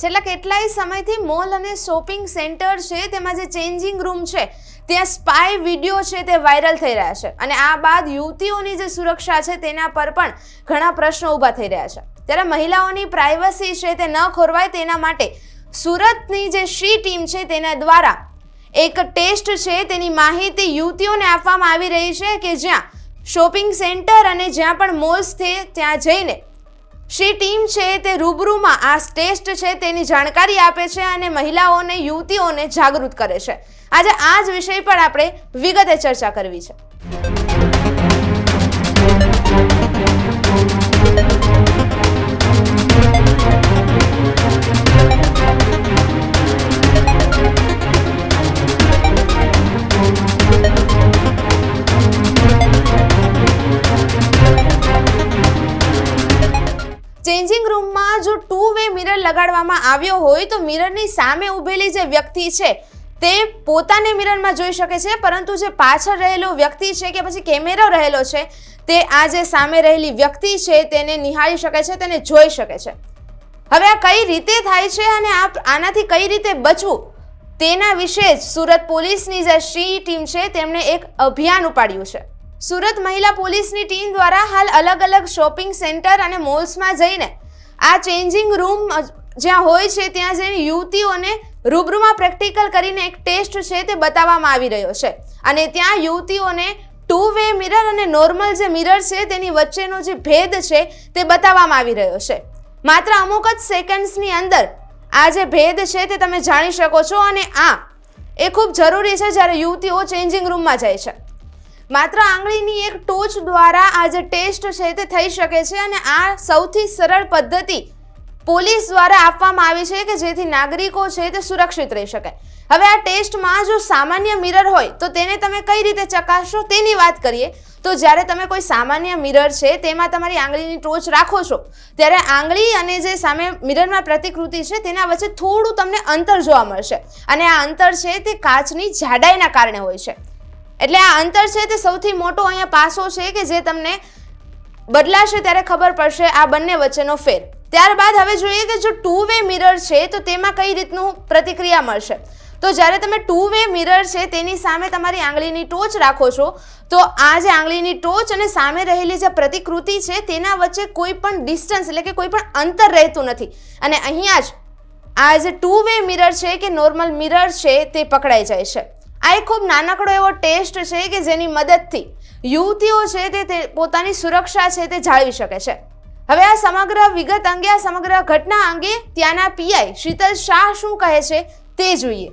છેલ્લા કેટલાય સમયથી મોલ અને શોપિંગ સેન્ટર છે, તેમાં જે ચેન્જિંગ રૂમ છે, ત્યાં સ્પાય વીડિયો છે તે વાયરલ થઈ રહ્યા છે. અને આ બાદ યુવતીઓની જે સુરક્ષા છે તેના પર પણ ઘણા પ્રશ્નો ઊભા થઈ રહ્યા છે. ત્યારે મહિલાઓની પ્રાઇવસી છે તે ન ખોરવાય તેના માટે સુરતની જે શી ટીમ છે તેના દ્વારા એક ટેસ્ટ છે તેની માહિતી યુવતીઓને આપવામાં આવી રહી છે કે જ્યાં શોપિંગ સેન્ટર અને જ્યાં પણ મોલ્સ છે, ત્યાં જઈને શ્રી ટીમ છે તે રૂબરૂમાં આ ટેસ્ટ છે તેની જાણકારી આપે છે અને મહિલાઓને યુવતીઓને જાગૃત કરે છે. આજે આ જ વિષય પર આપણે વિગતે ચર્ચા કરવી છે. ચેન્જિંગ રૂમમાં જો ટુ વે મિરર લગાડવામાં આવ્યો હોય તો મિરરની સામે ઊભેલી જે વ્યક્તિ છે, તે પોતાને મિરરમાં જોઈ શકે છે, પરંતુ જે પાછળ રહેલો વ્યક્તિ છે કે પછી કેમેરો રહેલો છે, તે આ જે સામે રહેલી વ્યક્તિ છે તેને નિહાળી શકે છે, તેને જોઈ શકે છે. હવે આ કઈ રીતે થાય છે અને આનાથી કઈ રીતે બચવું? તેના વિશે જ સુરત પોલીસની જે શ્રી ટીમ છે, તેમણે એક અભિયાન ઉપાડ્યું છે. સુરત મહિલા પોલીસની ટીમ દ્વારા હાલ અલગ અલગ શોપિંગ સેન્ટર અને મોલ્સમાં જઈને આ ચેન્જિંગ રૂમ જ્યાં હોય છે ત્યાં જઈને યુવતીઓને રૂબરૂમાં પ્રેક્ટિકલ કરીને એક ટેસ્ટ છે તે બતાવવામાં આવી રહ્યો છે. અને ત્યાં યુવતીઓને ટુ વે મિરર અને નોર્મલ જે મિરર છે તેની વચ્ચેનો જે ભેદ છે તે બતાવવામાં આવી રહ્યો છે. માત્ર અમુક જ સેકન્ડ્સની અંદર આ જે ભેદ છે તે તમે જાણી શકો છો અને આ એ ખૂબ જરૂરી છે જ્યારે યુવતીઓ ચેન્જિંગ રૂમમાં જાય છે. માત્ર આંગળીની એક ટોચ દ્વારા આ જે ટેસ્ટ છે તે થઈ શકે છે અને આ સૌથી સરળ પદ્ધતિ પોલીસ દ્વારા આપવામાં આવી છે કે જેથી નાગરિકો છે તે સુરક્ષિત રહી શકે. હવે આ ટેસ્ટમાં જો સામાન્ય મિરર હોય, તો તેને તમે કઈ રીતે ચકાસશો તેની વાત કરીએ. તો જ્યારે તમે કોઈ સામાન્ય મિરર છે, તેમાં તમારી આંગળીની ટોચ રાખો છો, ત્યારે આંગળી અને જે સામે મિરરમાં પ્રતિકૃતિ છે, તેના વચ્ચે થોડું તમને અંતર જોવા મળશે. અને આ અંતર છે તે કાચની જાડાઈના કારણે હોય છે. એટલે આ અંતર છે તે સૌથી મોટો અહીંયા પાસો છે કે જે તમને બદલાશે ત્યારે ખબર પડશે આ બંને વચ્ચેનો ફેર. ત્યારબાદ હવે જોઈએ કે જો ટુ વે મિરર છે, તો તેમાં કઈ રીતનું પ્રતિક્રિયા મળશે? તો જ્યારે તમે ટુ વે મિરર છે, તેની સામે તમારી આંગળીની ટોચ રાખો છો, તો આ જે આંગળીની ટોચ અને સામે રહેલી જે પ્રતિકૃતિ છે, તેના વચ્ચે કોઈ પણ ડિસ્ટન્સ એટલે કે કોઈ પણ અંતર રહેતું નથી. અને અહીંયા જ આ જે ટુ વે મિરર છે કે નોર્મલ મિરર છે, તે પકડાઈ જાય છે. આ એક ખૂબ નાનકડો એવો ટેસ્ટ છે કે જેની મદદથી યુવતીઓ છે તે પોતાની સુરક્ષા છે તે જાળવી શકે છે. હવે આ સમગ્ર વિગત અંગે, આ સમગ્ર ઘટના અંગે ત્યાંના પીઆઈ શીતલ શાહ શું કહે છે તે જોઈએ.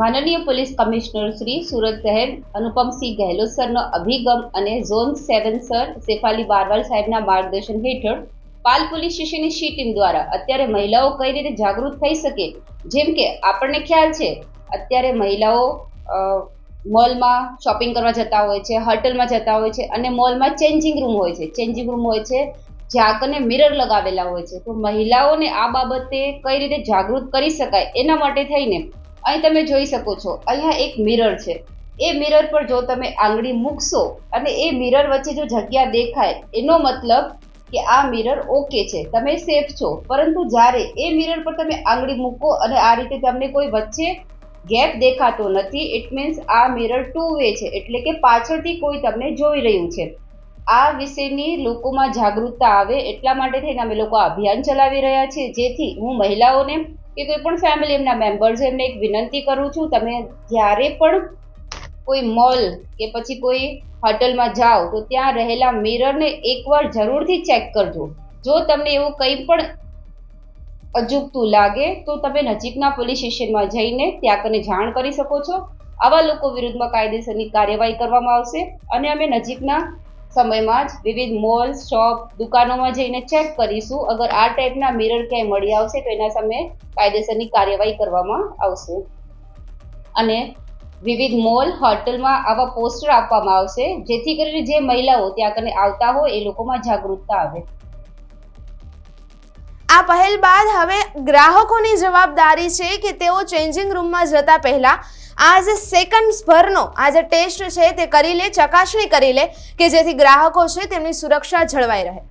માનનીય પોલીસ કમિશનર શ્રી સુરત શહેર અનુપમસિંહ ગેહલોત સરનો અભિગમ અને zone seven sir Shefali Barwal સાહેબના માર્ગદર્શન હેઠળ પાલ પોલીસ સ્ટેશનની સી ટીમ દ્વારા અત્યારે મહિલાઓ કઈ રીતે જાગૃત થઈ શકે? જેમ કે આપણને ખ્યાલ છે, અત્યારે મહિલાઓ મોલમાં શોપિંગ કરવા જતા હોય છે, હોટલમાં જતા હોય છે અને મોલમાં ચેન્જિંગ રૂમ હોય છે. ચેન્જિંગ રૂમ હોય છે જ્યાં કને મિરર લગાવેલા હોય છે. તો મહિલાઓને આ બાબતે કઈ રીતે જાગૃત કરી શકાય? એના માટે થઈને અહીં તમે જોઈ શકો છો, અહીંયા એક મિરર છે. એ મિરર પર જો તમે આંગળી મૂકશો અને એ મિરર વચ્ચે જો જગ્યા દેખાય, એનો મતલબ કે આ મિરર ઓકે છે. તમે સેફ છો. પરંતુ જ્યારે એ મિરર પર તમે આંગળી મૂકો અને આ રીતે તમને કોઈ વચ્ચે ગેપ દેખાતો નથી ઇટ મીન્સ આ મિરર ટુ વે છે. એટલે કે પાછળથી કોઈ તમને જોઈ રહ્યું છે. આ વિશેની લોકોમાં જાગૃતતા આવે એટલા માટે થઈને અમે લોકો અભિયાન ચલાવી રહ્યા છીએ. જેથી હું મહિલાઓને કે કોઈ પણ ફેમિલી એમના મેમ્બર્સ એમને એક વિનંતી કરું છું, તમે જ્યારે પણ કોઈ મોલ કે પછી કોઈ હોટલમાં જાઓ તો ત્યાં રહેલા મિરરને એકવાર જરૂરથી ચેક કરજો. જો તમને એવું કંઈ પણ અજુગતું લાગે તો તમે નજીકના પોલીસ સ્ટેશનમાં જઈને ત્યાં કને જાણ કરી શકો છો. આવા લોકો વિરુદ્ધમાં કાયદેસરની કાર્યવાહી કરવામાં આવશે અને અમે નજીકના સમયમાં જ વિવિધ મોલ શોપ દુકાનોમાં જઈને ચેક કરીશું. અગર આ ટાઈપના મિરર ક્યાંય મળી આવશે તો એના સામે કાયદેસરની કાર્યવાહી કરવામાં આવશે. અને વિવિધ મોલ, હોટલમાં આવા પોસ્ટર આપવામાં આવશે, જેથી કરીને જે મહિલાઓ ત્યાં કને આવતા હોય એ લોકોમાં જાગૃતતા આવે. આ પહેલ બાદ હવે ગ્રાહકોની જવાબદારી છે કે તેઓ ચેન્જિંગ રૂમમાં જતા પહેલા આ જે સેકન્ડ્સ ભરનો આ જે ટેસ્ટ છે તે કરી લે, ચકાસણી કરી લે કે જેથી ગ્રાહકો છે તેમની સુરક્ષા જળવાઈ રહે.